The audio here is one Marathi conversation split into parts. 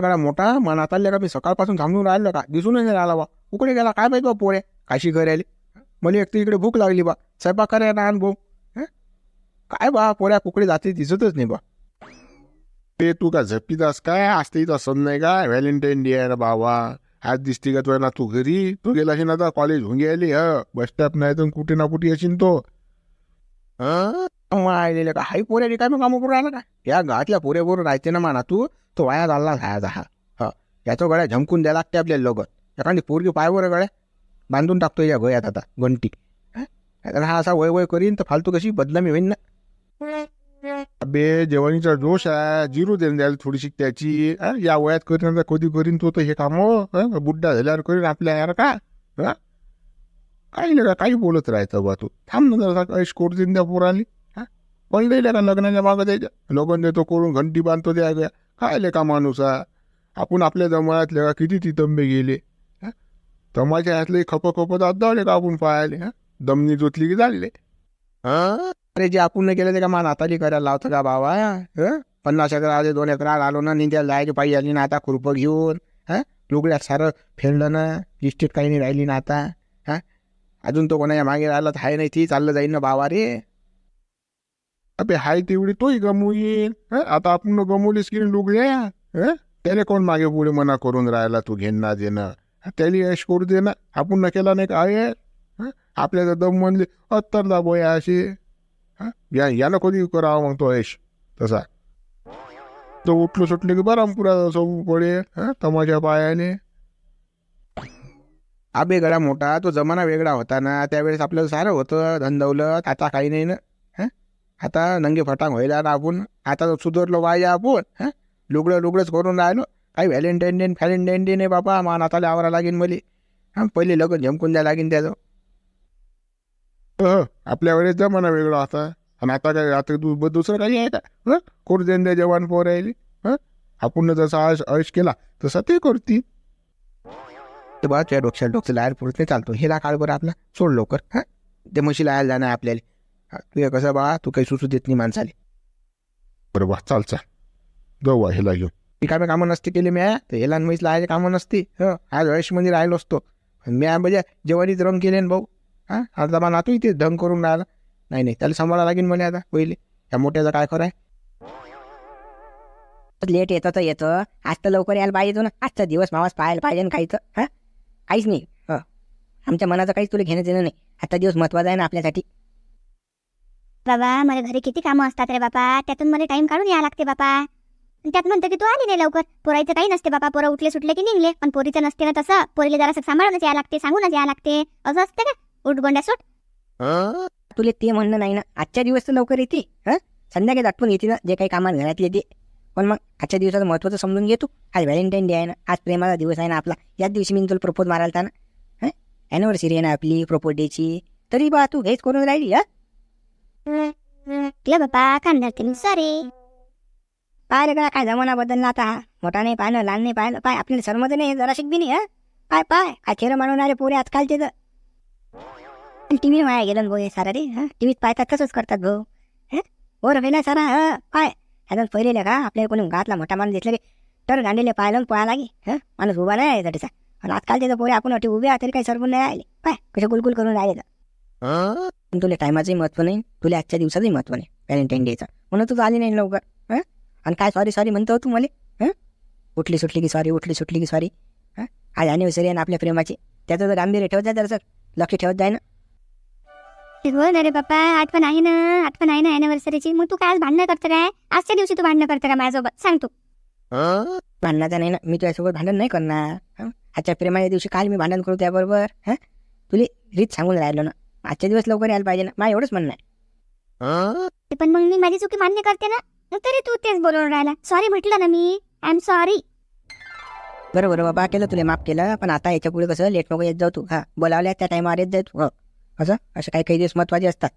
गाडा मोठा मान आता का मी सकाळपासून थांबून राहिलं का? दिसूनच नाही राहिला बा. उकडे गेला काय माहिती बा पोरे? काशी करायला मला एक तर इकडे भूक लागली बा. स्वयंपाक करायला ना भाऊ. हं? काय बा पोऱ्या कुकडे जाते दिसतच नाही बा. ते तू का झप्पीदास काय? असते इथं असं नाही का? व्हॅलेंटाईन डे आहे ना बाबा आज दिसते का तुला ना तू घरी? तू गेला असेल आता कॉलेज होऊन गेली ह. बस स्टॉप नाही तर कुठे ना कुठे असेल तो. हा? मग का हाई पोऱ्या रिकामी कामं करून राहिला का या गावातल्या पोऱ्याबरोबर राहते ना म्हणा तू तो वाया चालला जायचा हा हा. याचं गळ्या झमकून द्या लागते आपल्याला लोक एखादी पोरगी पायवर गळ्या बांधून टाकतो या गळ्यात आता घंटी. हा? असा वय वय करीन तर फालतू कशी बदनामी होईन ना? बे जेवणीचा जोश आहे. जिरू देऊन द्यायला थोडीशी त्याची. या वयात करीन कधी करीन तो तर हे काम. बुड्ढा झाल्यावर करीन आपल्या यार का? काही नाही का काही बोलत राहायचं बा तू. थांब ना जरा ऐश कोट देऊन द्या पोराली पण लिहिल्या का लग्नाच्या मागं द्यायच्या लग्न देतो करून घंटी बांधतो द्या गया काय का माणूस हा आपण आपल्या जमाळ्यातले का किती तितंबे गेले? हं? तमाच्या हातले खप खप दावले का आपण पाहायले हा? दमनी जोतली की झाले हां? अरे जे आपण केलं ते का मान हाताली करायला लावतं का बाबा? हं? पन्नास एकर आले दोन एकर आलो ना निंद्याला जायची पाहिजे आली ना आता खुरपं घेऊन. हां? लुगड्यात सारं फेरलं ना इस्टेट काही नाही राहिली ना आता. हां? अजून तो कोणाच्या मागे राहिला तर आहे नाही ती चाललं जाईल ना बाबा रे. अबे हाय तेवढी तोही गमवून येईल आता आपण गमवलीस की लुगड्या हं? त्याला कोण मागे पुढे मना करून राहिला तू घेणं देणं? त्याला यश करू दे ना. आपण न केला नाही काय हं? आपल्याला दम म्हणले अत्तरला बोया असे या यानं कधी करावा मग तो यश? तसा. तो उठलो सुटले की बरामपुरा सोबू पडे तमाशा पायाने. आबे गळा मोठा तो जमाना वेगळा होता ना. त्यावेळेस आपल्याला सारं होतं धंदवलं आता काही नाही ना. आता नंगे फटांग व्हायला ना आपण आता सुधारलो पाहिजे आपण हं? लुगडं लुगडंच करून राहिलो. काही व्हॅलेंटाईन डे फॅलेंटाईन डे नाही बाबा मान आता आवरा लागेल मले. हां पहिले लग्न झमकून द्या लागेल त्याचं. हं, आपल्या वेळेस जमाना वेगळा होता. आणि आता काय आता ब- दुसरं काही आहे का? हं? करू देन द्या जवान पोर राहिली. हं? आपण जसा आश आयुष केला तसा ते करतील. ते बा तुझ्या डोक्याला डोक्याचं लायर पुरत नाही चालतो. हेला काळ बरं आपला. सोड लवकर हां? ते म्हशी लायला जाणं आहे आपल्याला. हां, तू कसं बा तू काही सुचू देत नाही माणसाले. बरोबर चाल चाल. जाऊ बा ह्याला घेऊन. रिकामे कामं नसते केले म्या. तर हेला म्हैस लायचे कामं नसते. हं आज आयुष्यमध्ये राहिलो असतो. म्या म्हणजे जेवणीच रंग केले ना भाऊ. हां आता मला नातू इथे ढंग करून राहिला. नाही नाही त्याला सांभाळा लागेल मला आता पहिले. या मोठ्याचं काय खरं आहे? लेट येतं तर येतं. आज तर लवकर यायला पाहिजे तू ना. आजचा दिवस मावास पाहायला पाहिजे ना काहीच हा? काहीच नाही. हं. आमच्या मनाचं काहीच तुला घेणं देणं नाही. आजचा दिवस महत्त्वाचा आहे ना आपल्यासाठी. बाबा मला घरी किती कामं असतात रे बापा त्यातून मला टाइम काढून यावं लागते बापा त्यात म्हणतो की तू आली नाही लवकर. पोरायचं काही नसते बापा पोरं उठले सुटले की निघले. पण पोरीचं नसते ना तसं. पोरीला जरासं सांभाळूनच यावं लागते सांगूनच यावं लागते. असं असते का? उठगोंड्या सुट. तुला ते म्हणणं नाही ना. आजच्या दिवस तर लवकर येते हं? संध्याकाळी आठवण येते ना जे काही कामात घरात येते. पण मग आजच्या दिवसाचं महत्त्वाचं समजून घे तू. आज व्हॅलेंटाईन डे आहे ना. आज प्रेमाचा दिवस आहे ना आपला. याच दिवशी मी तुला प्रपोज मारायला ना. हं? ॲनिव्हर्सरी आहे ना आपली प्रपोज डेची तरी बा तू हेच करून राहिली हा? तुला बापा कांदा मी सॉरी पाहिलं का काय जमाना बदलला आता. हा मोठा नाही पाहिलं लहान नाही पाहिलं. पाय आपल्याला सरमत नाही जरा शिक बी नाही हा. पाय पाय. काय खेळ मानून आले पोरे आजकालचे तर. टी व्ही माया गेलं भाऊ हे सारा रे हा. टी व्हीत पाहतात तसंच करतात भाऊ. हा? बरं गेला सारा हा. पाय. ह्याच्यात पहिले का आपल्या कोणी गावातला मोठा माणूस दिसला की तर गांडीले पाहिलं पळा लागे हा. माणूस उभा नाही आहे तसा. आणि आजकालचे तर पोरे आपण अटी उभे आहे तरी काही सरपून नाही राहिले. पाय कसे गुलगुल करून राहिले तर. पण तुला टायमाचंही महत्त्व नाही तुला आजच्या दिवसाचंही महत्त्व नाही व्हॅलेंटाईन डेचं म्हणून तू आली नाही लवकर हं? आणि काय सॉरी सॉरी म्हणतो तू मला हं? उठली सुटली की सॉरी उठली सुटली की सॉरी हां? आज अॅनिव्हर्सरी आहे ना आपल्या प्रेमाची त्याचं जर गांभीर्य ठेवत जाय जरासं लक्ष ठेवत जाय ना. हो ना रे बापा आठवण आहे ना आठवण आहे ना अॅनिव्हर्सरीची मग तू काय आज भांडणं करतं काय? आजच्या दिवशी तू भांडणं करतं का माझ्यासोबत? सांग तू. भांडणाचं नाही ना मी तुझ्यासोबत भांडण नाही करणार हं? आजच्या प्रेमाच्या दिवशी काल मी भांडण करू त्याबरोबर हां? तुला रीत सांगून राहिलो ना. आजच्या दिवस लवकर यायला पाहिजे ना. मला एवढंच म्हणणं आहे. हं? ते पण मग मी माझी चुकी मान्य करते ना. मग तरी तू तेच बोलून राहिला. सॉरी म्हटलं ना मी. आय एम सॉरी बरं बरं बाबा केलं तुला माफ केलं. पण आता याच्यापुढे कसं लेट नको येत जाऊ तू. हां बोलावल्या त्या टायमावर येत जाय तू. हो. असं? असं काही काही दिवस महत्त्वाचे असतात.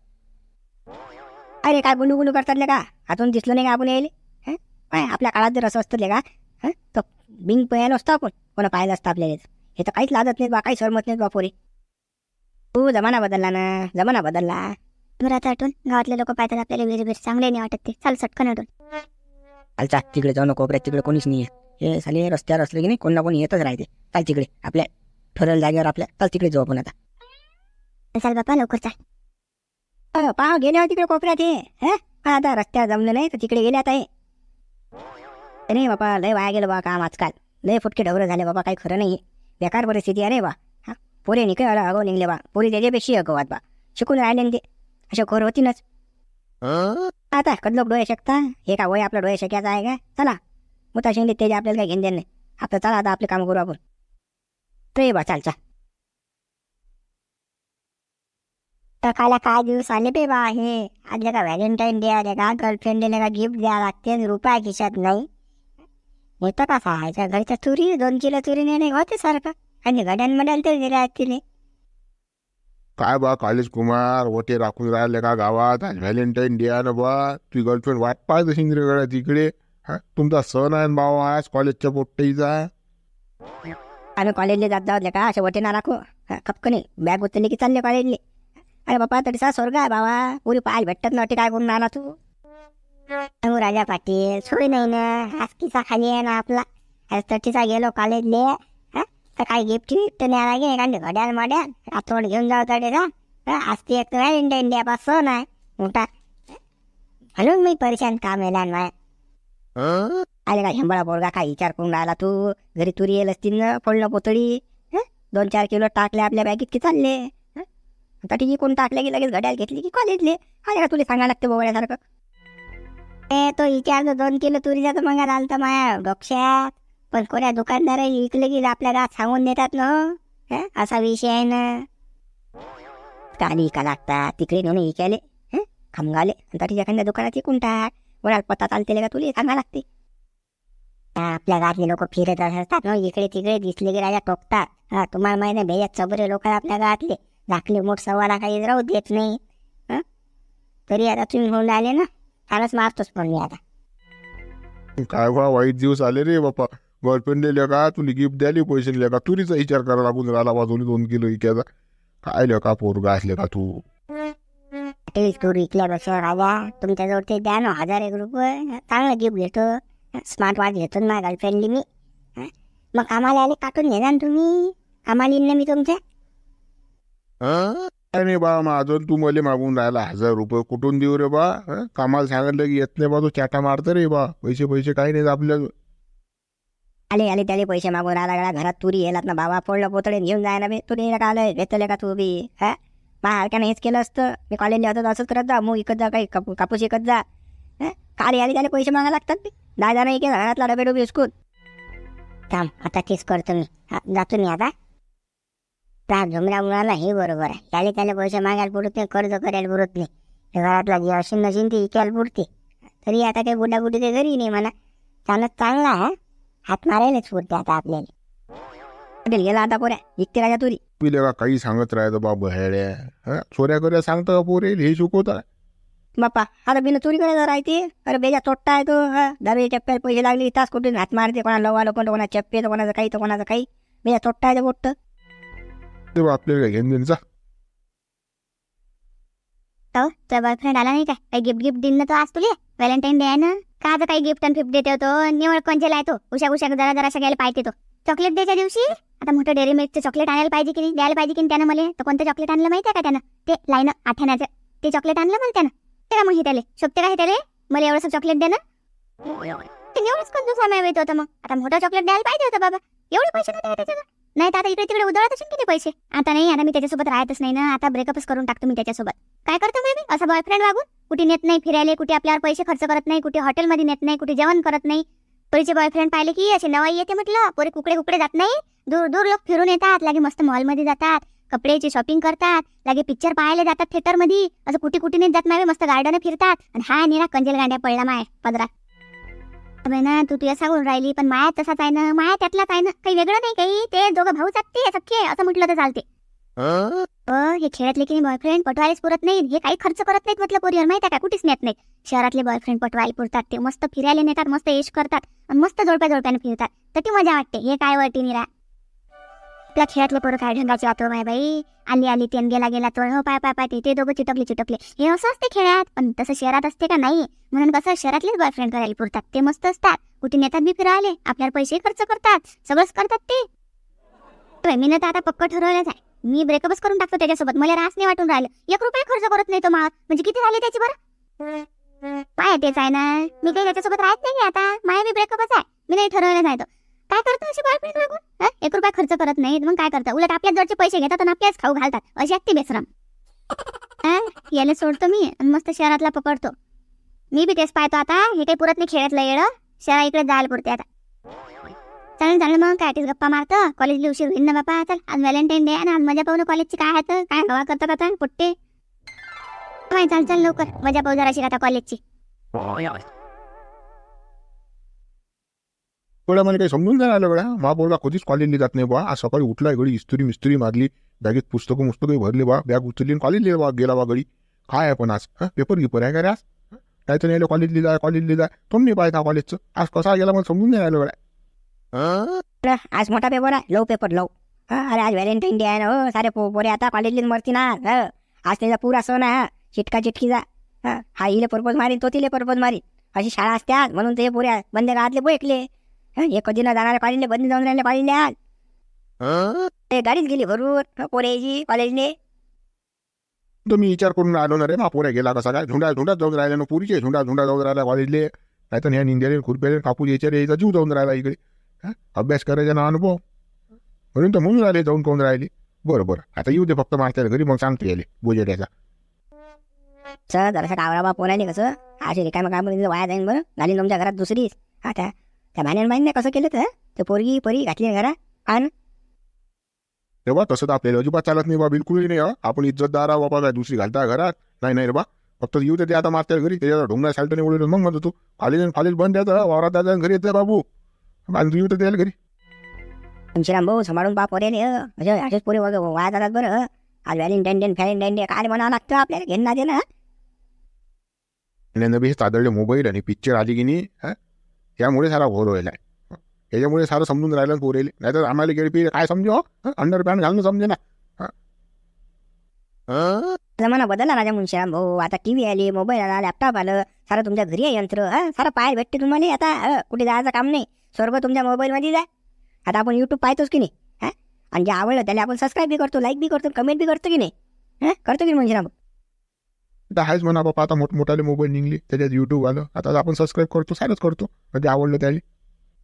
अरे काय गुलू गुलू करतात ले का हातून दिसलं नाही का आपण यायले? हं? काय आपल्या काळात जर असं असतं ले का हं? तर बिंग पाहायला असतो आपण. कोणा पाहिलं असतं आपल्याला? हे तर काहीच लादत नाहीत बा काही सरमत नाहीत बापोरे तू जमाना बदलला ना जमाना बदलला. बरं आता आठवण गावातले लोक पाहतात आपल्याला वेरी वेरी चांगले नाही वाटत ते. चाल सटकन आठवण चालचा तिकडे जाऊ नको कोपऱ्यात तिकडे कोणीच नाही हे साले रस्त्यावर असले की नाही कोण ना कोण येतच राहते. चाल तिकडे आपल्या ठरवलं जागेवर आपल्या चाल तिकडे जाऊ आपण आता. चल बापा लवकर चाल. अरे पहा गेले होते तिकडे कोपऱ्यात हे. हं? पहा आता रस्त्यावर जमलं नाही तर तिकडे गेले आता हे. नाही बापा लय वाया गेलं बा काम आजकाल. लय फुटके ढवरं झाले बाबा काही खरं नाही बेकार परिस्थिती आहे रे बा. हा पोरे निघे अगो निघले बा पोरी त्याच्यापेक्षा अगवात बा शिकून राहिले ना ते अशा खोर होतीनच? आता कदलोक डोळे शकता हे का वय आपलं डोळे शक्याचं आहे का चला मुता शेंडीत त्याचे आपल्याला काही घेऊन देणं नाही आपलं चला आता आपले काम करू आपण ते बा चाल चाल टकाला काय दिवस आले बे बा हे आज का व्हॅलेंटाईन डे आले का गर्लफ्रेंड का गिफ्ट द्या लागते रुपया खिशात नाही होतं का खायच्या घरच्या तुरी दोन किलो तुरी नेणे होते सारखं आणि गड्यांमध्ये तरी दिले असतील हे. काय बा कॉलेज कुमार वटे राखून राहिले का गावात? आज व्हॅलेंटाईन डे आहे ना बा. तुझी गर्लफ्रेंड वाट पाहत असेल रे तिकडे? हा? तुमचा सण आहे ना भाऊ आज कॉलेजच्या पोट्टीचा आम्ही कॉलेजला जात जाऊ का? असे वटे ना राखू. खपकनी. बॅग उचलली की चालले कॉलेजले अरे बापा तरीसा स्वर्ग आहे बाबा पुरी पाहायला भेटत नव्हते काय करून आला तू? अहो राजा पाटील सोय नाही ना. आज किसा खाली आहे ना आपला. आज तटीचा गेलो कॉलेजले तर काही गिफ्ट गिफ्ट नाही लागे एखादी घड्याळ मड्याळ आठवड घेऊन जाऊ तडे का आज ती एक तर इंडिया इंडिया सण आहे मोठा म्हणून मी परेशान काम येणार नाही हं? आले का हेंबळा पोरगा काय विचार करून राहिला तू घरी तुरी येईल असतील ना फोडलं पोतळी? दोन चार किलो टाकले आपल्या बॅगेत की चालले? आता ठीक कोण टाकले की लगेच घड्याळ घेतली की कॉलेजले आले का तुला सांगायला लागते बोगड्यासारखं ए तो विचारतो दोन किलो तुरीचा तर मग आलता माया डोक्षात पण कोण्या दुकानदार विकले की आपल्या गात सांगून देतात ना असा विषय आहे ना. काली का लागतात? तिकडे नेऊन विकायले हं? खमगाले आणि एखाद्या दुकानात इकून टाक. कोणाला पत्ता चालते का तुला? सांगा लागते. आपल्या गावातले लोक फिरत असतात ना इकडे तिकडे दिसले की राजा टोकतात. हा तुम्हाला माहिती नाही भेजात चबरे लोक आपल्या गावातले. दाखले मोठ सव्वा लाखाची राहू देत नाही. तरी आता तुम्ही होऊन आले ना. फारच मारतोच पण मी आता. काय बा वाईट दिवस आले रे बापा गर्लफ्रेंड दिल्या का तुला गिफ्ट द्याली पैसे दिले का तुरीचा विचार करा लागून राहिला बा दोन्ही दोन किलो इक्याचा काय का पोरगा असले का तू? तेच तू विकल्यापेक्षा राजा. तुमच्याजवळ ते द्या ना हजार एक रुपये. चांगलं गिफ्ट घेतो. स्मार्ट वॉच घेतो ना गर्लफ्रेंडली मी? मग कामाला आले काटून घेणार ना तुम्ही. कामाला येईन ना मी तुमच्या? काय नाही बा माझं तू मले मागून राहिला हजार रुपये कुठून देऊ रे बा? कामाला सांगितलं की येत नाही बा तू चाटा मारतो रे बा. पैसे पैसे काही नाही आपल्या आले आले त्याले पैसे मागून राहिला गळा घरात तुरी येलात ना बाबा फोडलं पोतळे घेऊन जाय ना बे. तुरी का आलं घेतले का तू बी? हा? मा हलक्यानं हेच केलं असतं. मी कॉलेजला होतो असंच करत जा. मूग इकत जा काही कापू कापूस इकत जा. हा? काल आली त्याला पैसे मागा लागतात बे. दहा जण एक घरातला डबे डुबे उचकून थांब आता तेच करतो मी. जातो मी आता. त्या झुमऱ्या मुलाला हे बरोबर आहे. त्याला त्याला पैसे मागायला पुरत नाही कर्ज करायला पुरत नाही. घरातला जे असेल नसेल ते इकायला पुरते. तरी आता काही बुडाबुडी ते घरी नाही म्हणा. चांगलं चांगला आहे हात मारायलाच पुरते आता आपल्याला. हॉटेल गेला आता पोऱ्या इकते राजा तुरी. पिले का काही सांगत राहायचं बा बहेड्या हं? चोऱ्या कऱ्या सांगतं का पोरे हे शिकवता बाप्पा आता बिन चोरी करायचं राहते अरे बेजा तोट्टा आहे तो हा. दारू चप्प्याला पैसे लागले तास कुठून हात मारते कोणाला लवा लोक कोणा चप्पे तर कोणाचं काही तर कोणाचं काही. बेजा तोट्टा आहे ते बोट्ट ते आपल्याला काय घेऊन देईन जा. तो तुझा बॉयफ्रेंड आला नाही काय? काही गिफ्ट गिफ्ट दिन ना तो आज तुले? व्हॅलेंटाईन डे आहे ना? का काही गिफ्ट आणि फिफ्ट देते तो निवड कंजेला आहे तो? उशा उशा जरा जरा सगळ्याला पाहिजे तो. चॉकलेट द्यायच्या दिवशी? आता मोठं डेअरी मिल्कचं चॉकलेट आणायला पाहिजे की नाही? द्यायला पाहिजे की त्यानं मला? तर कोणतं चॉकलेट आणलं माहिती आहे का त्यानं? ते लाईन आठवण्याचं. ते चॉकलेट आणलं मला त्यानं. ते का मग हे त्याले शोभते का हे त्याले मला एवढंसं चॉकलेट दे ना ते एवढंच कोणतं समय येत होतं मग? आता मोठं चॉकलेट द्यायला पाहिजे होतं बाबा. एवढे पैसे नाही त्याच्याकडे? नाही तर आता इकडे तिकडे उधळत असेल किती पैसे? आता नाही आता मी त्याच्यासोबत राहतच नाही ना. आता ब्रेकअपच करून टाकतो मी त्याच्यासोबत. काय करतो मी असा बॉयफ्रेंड वागून? कुठे नेत नाही फिरायला कुठे आपल्यावर पैसे खर्च करत नाही कुठे हॉटेलमध्ये नेत नाही कुठे जेवण करत नाही. पोरीचे बॉयफ्रेंड पाहिले की असे नवाई येते म्हटलं. पोरे कुकडे कुकडे जात नाही. दूर दूर लोक फिरून येतात. लागे मस्त मॉलमध्ये जातात. कपड्याची शॉपिंग करतात. लागे पिक्चर पाहायला जातात थिएटरमध्ये असं कुठे कुठे नेत जात नाही मस्त गार्डन फिरतात. आणि हा निरा कंजेल गांड्या पडला माय. पदरात. अबे ना तू तुझ्या सांगून राहिली पण माया तसाच आहे ना माया त्यातलाच आहे ना. काही वेगळं नाही काही ते दोघं भाऊ ते सख्खे असं म्हटलं तर चालते. हं? अ, हे खेळातले की बॉयफ्रेंड पटवायलाच पुरत नाही हे काही खर्च करत नाहीत म्हटलं पोरीवर माहिती आहे का? कुठेच नेत नाहीत. शहरातले बॉयफ्रेंड पटवायला पुरतात ते मस्त फिरायला नेतात मस्त ऐश करतात आणि मस्त जोडप्या जोडप्याने फिरतात. तर ती मजा वाटते हे काय वाटते निरा. त्या खेळातलं परत काय ढंगाचे वाटतो माय बाई? आली आली तेन गेला गेला तो हो पाय पाय पाय ते- ते दोघं चिटकले चिटकले. हे असं असते खेळात पण तसं शहरात असते का नाही? म्हणून कसं शहरातलेच बॉयफ्रेंड करायला पुरतात ते मस्त असतात. कुठे नेतात बी फिरायले आपल्याला पैसे खर्च करतात सगळंच करतात ते. होय, मी तर आता पक्क ठरवलंच आहे. मी ब्रेकअपच करून टाकतो त्याच्यासोबत मला रास नाही वाटून राहिलं. एक रुपये खर्च करत नाही तो माळ. म्हणजे किती झाले त्याची बरं? काय तेच आहे ना मी काही त्याच्यासोबत राहत नाही आता. माझ्या मी ब्रेकअपच आहे. मी नाही ठरवलं नाही तो. काय करतो असे बॉयफ्रेंड लागून? हं? एक रुपया खर्च करत नाहीत. मग काय करतात उलट आपल्या जवळचे पैसे घेतात आणि आपल्याच खाऊ घालतात. अशी असते बेसरम. हं? याला सोडतो मी आणि मस्त शहरातला पकडतो. मी बी तेच पाहतो आता. हे काही पुरत नाही खेळातलं येडं. शहरा इकडे जायला पुरते आता. चालेल चालेल मग. काय तेच गप्पा मारतो. कॉलेजला उशीर होईल ना बापा. चल आज व्हॅलेंटाईन डे आणि ना. आज मजा पाहू ना कॉलेजची काय आहे तर, काय हवा करतात आता पुट्टे. काय चाल चाल लवकर. मजा पाहू जराशी आता कॉलेजची थोडं मला म्हणजे काही समजून नाही आलं बघा मा बोलला कधीच कॉलेजला जात नाही बा. आज सकाळी उठला घडी इस्त्री मिस्त्री मारली. बॅगेत पुस्तकं मुस्तकं भरले बा. बॅग उचलली कॉलेजला बा गेला बा घडी काय आहे पण आज? हं? पेपर गिपर आहे का रे आज? काय तर नाही कॉलेजला जाय कॉलेजला जाय. तुम्ही नाही पाहिजे कॉलेजचं आज कसा गेला मला समजून नाही आलं बघा आज मोठा पेपर आहे. Love paper love. हा? अरे आज व्हॅलेंटाईन डे आहे ना हो? सारे पो पोरे आता कॉलेजला मरती ना आज त्याचा पुरा सण आहे हा. चिटका चिटकीचा हा? हा हिले पर्पज मारीन तो तिले पर्पज मारीन. अशी शाळा असते आज म्हणून ते पोऱ्या बंदे गावातले बोयकले हं, हे कधी न जाणारे कॉलेजले बंद जाऊन राहिले कॉलेजले आज? ते गाडीच गेली भरून पोरेची कॉलेजने मी विचार करून आलो ना रे मा पोऱ्या गेला कसा काय? झुंडा झुंडात जाऊन राहिला ना पुरीचे झुंडा झुंडा जाऊन राहिला कॉलेजले नाही तर ह्या निंद्याले खुरप्याले कापूस याच्या याचा जीव जाऊन राहिला इकडे. हं? अभ्यास करायचा ना अनुभव. म्हणून तर म्हणून राहिले जाऊन कोण राहिले? बरं बरं. आता येऊ दे फक्त माझ्या घरी मग सांगतो याले बोजेड्याचा सर जरासं कावरा बा पोराने कसं? असे रिकाम्या काम वाया जाईन बरं. घालीन तुमच्या घरात दुसरीच. हा त्या भाण्यान बाईने कसं केलं तर? ते पोरगी परी घातली घरा. आणि. तेव्हा तसं तर आपल्याला अजिबात चालत नाही बा बिलकुलही नाही हं. आपण इज्जतदार आहो बाबा काय दुसरी घालता घरात? नाही नाही रे बा. फक्त येऊ दे ते आता मागच्या घरी. त्याच्या ढोंगणा सालटने उडवलं मग म्हणतो तू कॉलेज कॉलेज बंद द्यायचं वावरात जायचं घरी येते बाबू. आणि येऊ दे त्याला घरी. तुमची भाऊ सांभाळून पा पोरेने हं. असे असेच पोरे वगैरे वाया जातात बरं हं. आज व्हॅलेंटाईन डे व्हॅलेंटाईन डे काय म्हणावं लागतं आपल्याला? घेणं ना आणि नवी हे सादळले मोबाईल आणि पिक्चर आली की नाही हं? त्यामुळे सारा घोर व्हायला याच्यामुळे सारं समजून राहिलं पोरेले. नाही तर आम्हाला गेली काय समजू हो? अंडर पॅन्ट घालणं समजे ना. जमाना बदलला राजा मुंशीराम भाऊ हो, आता टीव्ही आली मोबाईल आला लॅपटॉप आलं. सारं तुमच्या घरी आहे यंत्र. सारं पाय भेटते तुम्हाला आता. कुठे जायचं काम नाही. सर्व तुमच्या मोबाईलमध्ये जा आता आपण यूट्यूब पाहतोच की नाही. हा? आणि जे आवडलं त्याला आपण सबस्क्राईब बी करतो लाईक बी करतो कमेंट बी करतो की नाही? हा? करतो की मुंशीराम भाऊ आता आहेच म्हणा बाबा आता मोठमोठाले मोबाईल निघले त्याच्यात यूट्यूब आलं. आता आपण सबस्क्राईब करतो सारंच करतो. म्हणजे आवडलं त्याला.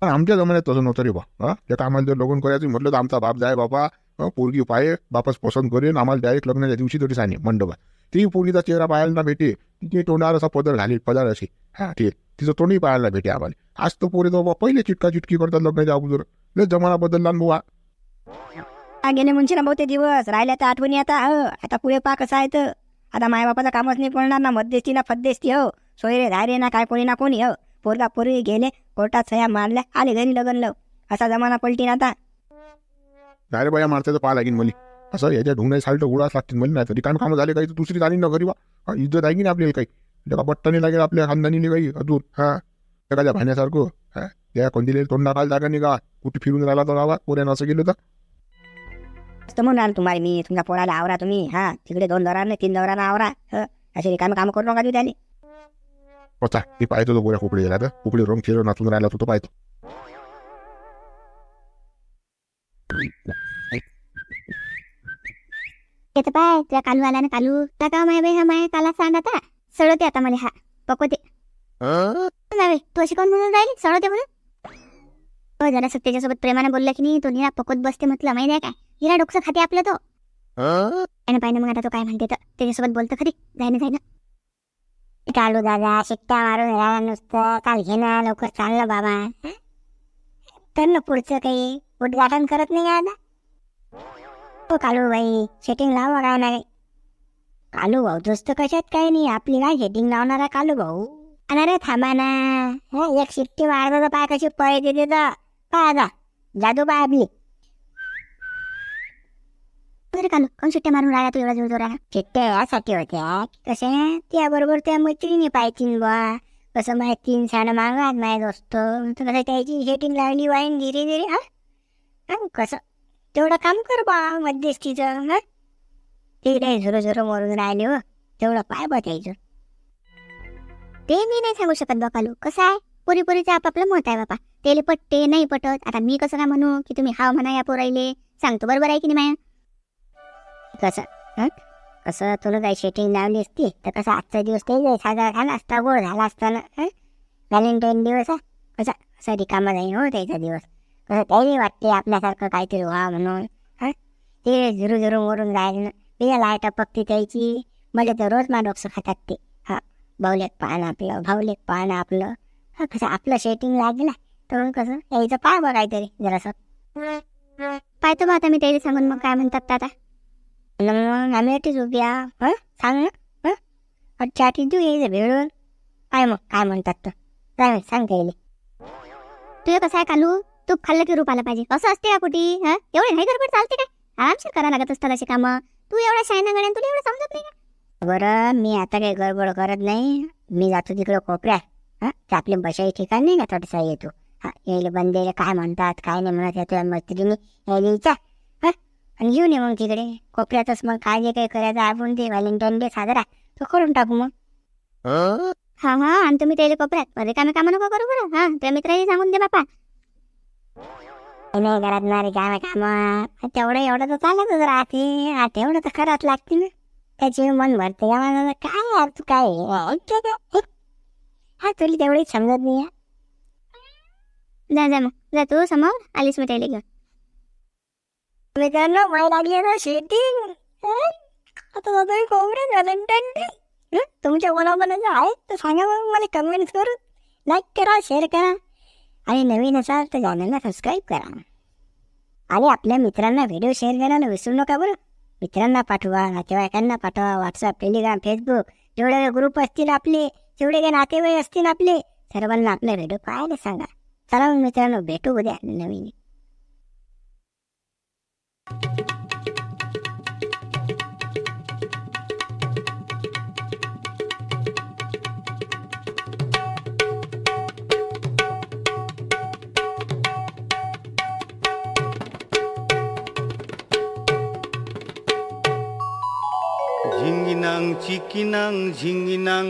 पण आमच्या जमान्यात तसं नव्हतं रे बा. हा? त्या कामाला जर लग्न करायचं म्हटलं तर आमचा बाप जाय बाबा पोरगी पाहे बापस पसंत करेन. आम्हाला डायरेक्ट लग्नाच्या दिवशी तरी सांगे मंडपात ती पोरगीचा चेहरा पाहायला ना भेटे तिथे तोंडावर असा पदर घालील पदार असे. हा ठीक. तिचं तोंडही पाहायला भेटे आम्हाला. आज तर पोरे बाबा पहिले चिटका चिटकी करतात लग्नाच्या अगोदर. लय जमाना बदलला ना बुवा. हा गेले मुंशीराम भाऊ ते दिवस. राहिल्या तर आठवणी आता आता पुढे पा कसं आहे तर. आता मायबापाचं कामच नाही पडणार ना मध्यस्थी ना फद्देस्ती हो. सोयरे धायरे ना काय कोणी ना कोणी हो. पोरगा पोरगी गेले कोर्टात सह्या मारल्या आले घरी लग्न लव असा जमाना पलटीन आता. नाही बया बाया मारते तर पाहा लागेल मला. असं याच्या ढुंगण्या साल्ट उडास लागतील मला नाही तरी रिकाम कामं झाले काही दुसरी झाली ना घरी बा. इज्जत आहे की नाही आपल्याला काही? त्याला बट्टाने नाही लागेल आपल्या खानदानीने काही अजून? हा? एखाद्या भाण्यासारखं? हा? त्या कोणती तोंडा खाल जागा नाही का कुठे फिरून राहिला तर गावात? पोऱ्यानं असं केलं तर? म्हणून राहिलो तुम्हाला मी तुमच्या पोराला आवरा तुम्ही हा तिकडे दोन दराने तीन दरानं आवरा हं. असे रिकामे काम करू नका त्याने होता मी पाहतो तो गोऱ्या कुकडे गेला तर कुकडे रंग फिरव नाचून राहिला तो पाहतो. येतं पाय त्या कालू आला ना कालू त्या का माय बाई हा माय काला सांग आता? सळवते आता मला हा पकवते हं? नाही तू अशी कोण म्हणून राहिली? सळवते म्हणून? हो जरा त्याच्यासोबत प्रेमाने बोलला की नाही तो निरा पकवत बसते म्हटलं माहिती आहे काय? हिरा डोकसं खाते आपलं तो? त्याने पाहिजे मग आता तो काय म्हणते तर त्याच्यासोबत बोलतं खरी जायनं जायनं. कालू दादा शिट्ट्या मारून राहिला नुसतं. काल घे ना लवकर चाललं बाबा? तर ना पुढचं काही उद्घाटन करत नाही आता. हो कालू बाई सेटिंग लावा काय नाही. कालू भाऊ दोस्त कशात काही नाही आपली काय सेटिंग लावणारा कालू भाऊ. आणि रे थांबा ना. हं, एक शिट्टी मारतो तर पाय कशी पळे देते तर काय आता. जादू पाय आपली. अरे कालू कोण सुट्ट्या मारून राहिला तू एवढा जोर जोराला चिट्ट्या यासाठी होत्या. कसे त्याबरोबर त्या मैत्रिणी पाहिजे बा. कसं माहिती तीन साडं मागत नाही दोस्त. कसं त्याची शेटिंग लागली वाईन धीरे धीरे हा? कसं? तेवढं काम कर बा मध्यस्थीचं हा? तिकडे झुरो झुरो मरून राहिले हो. तेवढं पाय बा त्याचं. ते मी नाही सांगू शकत बापालू कसं आहे? पोरी पोरीचं आपापलं मत आहे बापा. तेले पटते नाही पटत. आता मी कसं काय म्हणू? की तुम्ही हाव म्हणा या पोराईले. सांगतो बरोबर आहे की नाही माया? कसं? हं? कसं तुला काही शेटिंग लावली असती तर कसं आजचा दिवस ते साजरा झाला असता गोड झाला असता ना? हं? व्हॅलेंटाईन दिवस हा? कसा? कसा रिकामा जाईन हो त्याचा दिवस. कसं त्याही वाटते आपल्यासारखं काहीतरी व्हा म्हणून. हां? ते झुरू झुरू मोरून राहिले ना? तिला लाइट टपकती त्याची. मला तर रोज माडोक्स खातात ते. हा भाऊलेक पान आपलं भाऊलेक पान आपलं. हां कसं आपलं शेटिंग लागलं तर मग कसं? यायचं पाय बघ काहीतरी जरासं. पाहतो मग आता मी त्याला सांगून मग काय म्हणतात आता. मग आम्ही एकटीच उभी आहे, हं सांग ना हं अच्छा आठी देऊ यायचं भेळून काय मग काय म्हणतात तर काय माहीत, सांग त्याला तुझं कसं आहे कालू तूप खाल्लं की रूप आला पाहिजे असं असते का कुठे हा एवढे नाही गडबड चालते काय आरामशीर करा लागत असतात अशी कामं तू एवढ्या शायना गड्या तुला एवढं समजत नाही का बरं मी आता काही गडबड करत नाही मी जातो तिकडं कोपऱ्यात हं ते आपले बसाई ठिकाण नाही का थोडासा येतो हा यायला बंदेला काय म्हणतात काय नाही म्हणत येतो मैत्रिणी यायला विचार हं आणि घेऊन ये मग तिकडे. कोपऱ्यातच मग काय जे काही करायचं आपण ते व्हॅलेंटाईन डे साजरा. तो करून टाकू मग. हं? हा आणि तुम्ही त्याला कोपऱ्यात. रिकामे कामं नको करू बरं. हा त्या मित्राला सांगून दे बापा. नाही घरात नाही काय काम. तेवढं एवढं तर चालतच राहते. हा तेवढं तर करावंच लागते ना. त्याचे मन भरते. या मनाला काय यार तू काय? हा तुला तेवढी समजत नाही. जा जा मग. जा तू समोर. आलीस मी त्याला घेऊन. मित्रांनो माय लागली ना शेटिंग आता जातोय कोंबड्या झालं डे तुमच्या मनामनाचं आहे तर सांगा मग मला कमेंट्स करून. लाईक करा शेअर करा. आणि नवीन असाल तर चॅनलला सबस्क्राईब करा. आणि आपल्या मित्रांना व्हिडिओ शेअर करायला विसरू नका बरं. मित्रांना पाठवा नातेवाईकांना पाठवा व्हॉट्सअप टेलिग्राम फेसबुक जेवढे काही ग्रुप असतील आपले जेवढे काही नातेवाईक असतील आपले सर्वांना आपला व्हिडिओ पाहायला सांगा. चला मग मित्रांनो भेटू उद्या नवीन. ঝিঙ্গিনাং চিকিনাং ঝিঙ্গিনাং